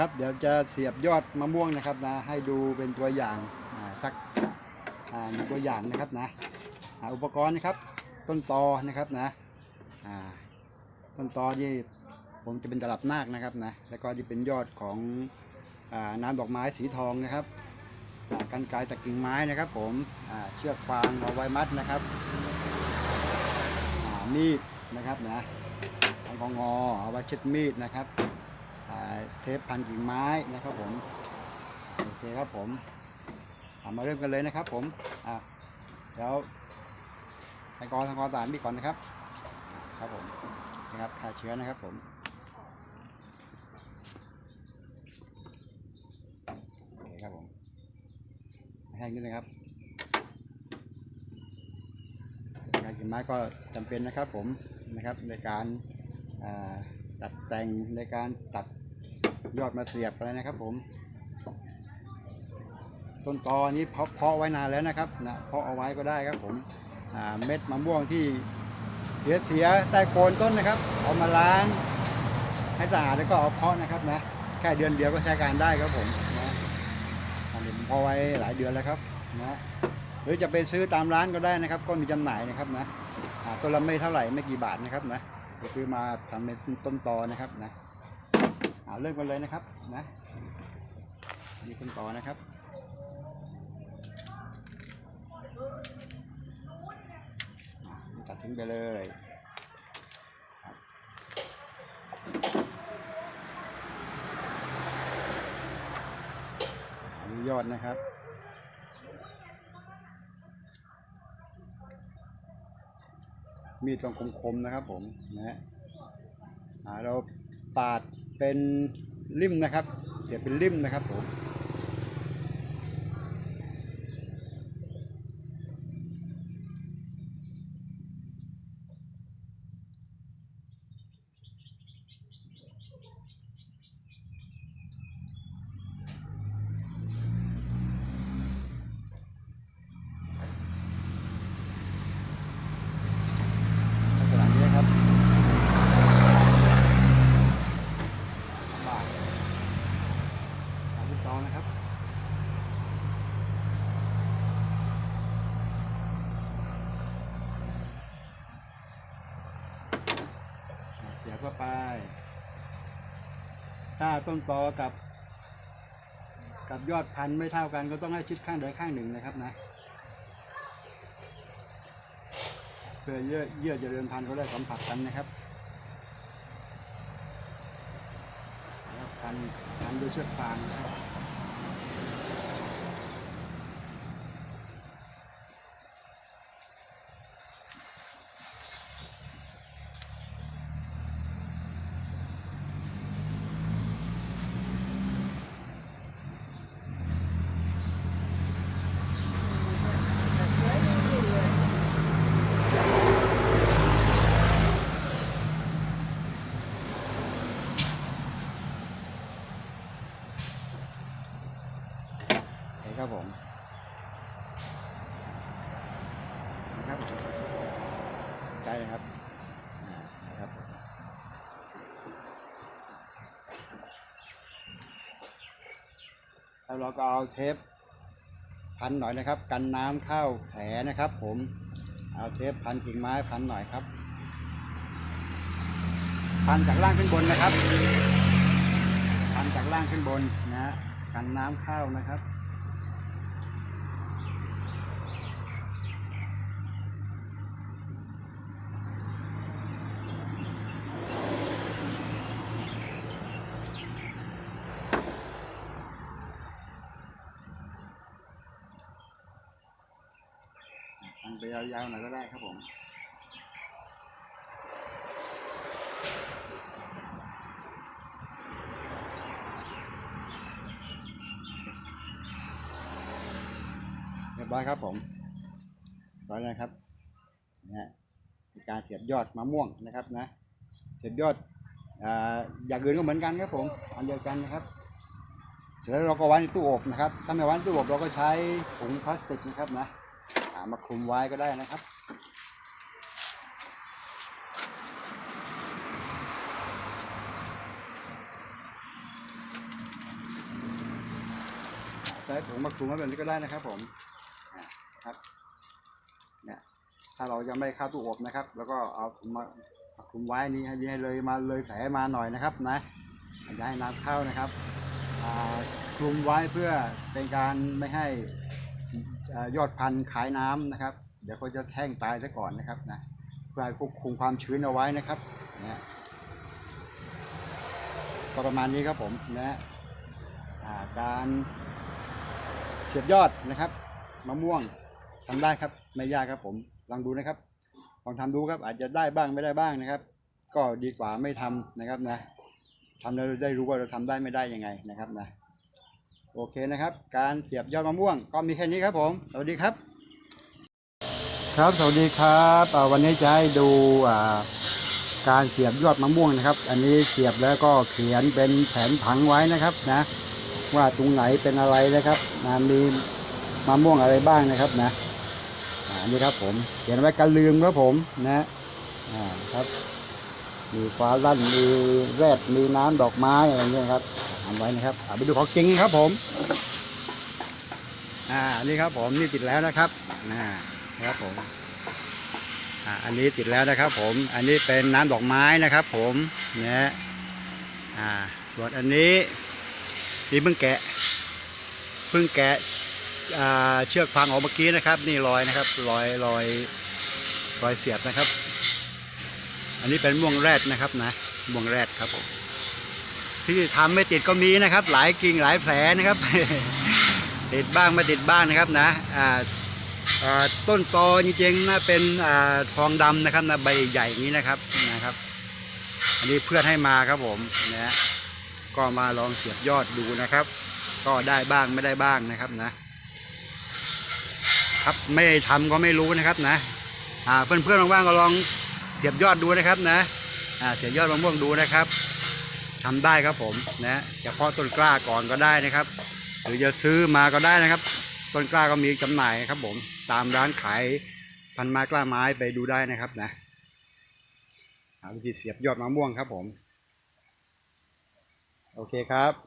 ครับ เดี๋ยวจะเสียบยอดมะม่วงนะครับนะ ให้ดูเป็นตัวอย่างสักอ่าหนึ่งตัวอย่างนะครับนะอุปกรณ์นะครับ ต้นตอนะครับนะต้นตอที่ผมจะเป็นตลับนาคนะครับนะ แล้วก็ที่เป็นยอดของอน้ำดอกไม้สีทองนะครับอ่ากันไกลจากกิ่งไม้นะครับ ผมเชือกฟางเอาไว้มัดนะครับมีดนะครับนะแอลกอฮอเอาไว้เช็ดมีดนะครับ เทปพันกิ่งไม้นะครับผมโอเคครับผมามาเริ่มกันเลยนะครับผมอ่าเดี๋ยวทางกอทางกอตามพี่ก่อนนะครับ ครับผมนะครับฆ่าเชื้อนะครับผมโอเคครับผมแห้งนิดนะครับการกิ่งไม้ก็จำเป็นนะครับผมนะครับในการอ่า ตัดแต่งในการตัดยอดมาเสียบอะไรนะครับ ผม ต้นตอนี้เพาะเพาะไว้นานแล้วนะครับนะเพาะเอาไว้ก็ได้ครับ ผมเม็ดมะม่วงที่เสียเสียใต้โคนต้นนะครับ เอามาล้างให้สะอาดแล้วก็เอาเพาะนะครับนะแค่เดือนเดียวก็ใช้การได้ครับผมนะอันนี้ผมเพาะไว้หลายเดือนแล้วครับนะหรือจะไปซื้อตามร้านก็ได้นะครับ ก็มีจำหน่ายนะครับนะต้นละไม่เท่าไหร่ไม่กี่บาทนะครับนะ ไปซื้อมาทำเป็นต้นตอนะครับนะเอาเริ่มกันเลยนะครับนะนี่ต้นตอนะครับตัดทิ้งไปเลยอันนี้ยอดนะครับ มีดตรงคมๆนะครับผมนะฮะเราปาดเป็นริมนะครับเดี๋ยวเป็นริมนะครับผมลักษณะนี้นะครับบาทสามสิบสองนะครับ เข้าไป ถ้าต้นตอกับ กับยอดพันธุ์ไม่เท่ากันก็ต้องให้ชิดข้างใดข้างหนึ่งนะครับนะเพื่อเยื่อเยื่อเจริญพันธุ์เขาได้สัมผัสกันนะครับพันพันด้วยเชือกฟางนะครับ ครับผมนะครับได้เลยครับนะครับแล้วเราก็เอาเทปพันหน่อยนะครับ กันน้ำเข้าแผลนะครับ ผมเอาเทปพันกิ่งไม้พันหน่อยครับ พันจากล่างขึ้นบนนะครับ พันจากล่างขึ้นบนนะฮะกันน้ำเข้านะครับ ยาวๆหน่อยก็ได้ครับผมเรียบร้อยครับผมร้อยนะครับนะฮะการเสียบยอดมะม่วงนะครับนะ เสียบยอดอย่างอื่นก็เหมือนกันครับผมอันเดียวกันนะครับเสร็จแล้วเราก็ไว้ในตู้อบนะครับถ้าไม่ไว้ในตู้อบเราก็ใช้ถุงพลาสติกนะครับนะ มาคลุมไว้ก็ได้นะครับ ใช้ถุงมาคลุมไว้แบบนี้ก็ได้นะครับ ผมครับเนี่ยถ้าเรายังไม่เข้าตู้อบนะครับ แล้วก็เอาถุงมาคลุมไว้นี่ให้ให้เลยมาเลยแผลมาหน่อยนะครับนะอย่าให้น้ำเข้านะครับคลุมไว้เพื่อเป็นการไม่ให้ ยอดพันธุ์ขายน้ำนะครับ เดี๋ยวเขาจะแท่งตายซะก่อนนะครับนะเพื่อควบคุมความชื้นเอาไว้นะครับนะก็ประมาณนี้ครับผมนะาการเสียบยอดนะครับมะม่วงทำได้ครับไม่ยากครับผมลองดูนะครับลองทำดูครับอาจจะได้บ้างไม่ได้บ้างนะครับ ก็ดีกว่าไม่ทำนะครับนะทำแล้วได้รู้ว่าเราทำได้ไม่ได้ยังไงนะครับนะ โอเคนะครับ การเสียบยอดมะม่วง ก็มีแค่นี้ครับผม สวัสดีครับ ครับสวัสดีครับวันนี้จะให้ดูการเสียบยอดมะม่วงนะครับ อันนี้เสียบแล้วก็เขียนเป็นแผนผังไว้นะครับนะว่าตรงไหนเป็นอะไรนะครับนะมีมะม่วงอะไรบ้างนะครับนะอ่านี่ครับผมเขียนไว้กันลืมครับผมนะอ่าครับ มีฟ้าลั่นมีแรดมีน้ำดอกไม้อะไรเงี้ยครับ ทำไว้นะครับไปดูของจริงครับผมอ่านี่ครับผมนี่ติดแล้วนะครับนะนะครับผมอ่าอันนี้ติดแล้วนะครับ ผม อันนี้เป็นน้ำดอกไม้นะครับ ผมเนี่ยอ่าส่วนอันนี้นี่เพิ่งแกะเพิ่งแกะอ่าเชือกฟางออกเมื่อกี้นะครับ นี่รอยนะครับรอยรอยรอยเสียบนะครับ อันนี้เป็นม่วงแรดนะครับนะม่วงแรดครับผม ที่ทำไม่ติดก็มีนะครับ หลายกิ่งหลายแผลนะครับ ติดบ้างไม่ติดบ้างนะครับนะต้นตอจริงๆนะเป็นอทองดำนะครับนะใบใหญ่นี้นะครับนะครับ อันนี้เพื่อนให้มาครับผมนะก็มาลองเสียบยอดดูนะครับ ก็ได้บ้างไม่ได้บ้างนะครับนะครับไม่ทำก็ไม่รู้นะครับนะเพื่อนๆว่างๆก็ลองเสียบยอดดูนะครับนะเสียบยอดมะม่วงดูนะครับ ทำได้ครับผมนะเฉพาะต้นกล้าก่อนก็ได้นะครับ หรือจะซื้อมาก็ได้นะครับ ต้นกล้าก็มีจำหน่ายครับ ผมตามร้านขายพันไม้กล้าไม้ไปดูได้นะครับนะหาวิธีเสียบยอดมะม่วงครับผม โอเคครับ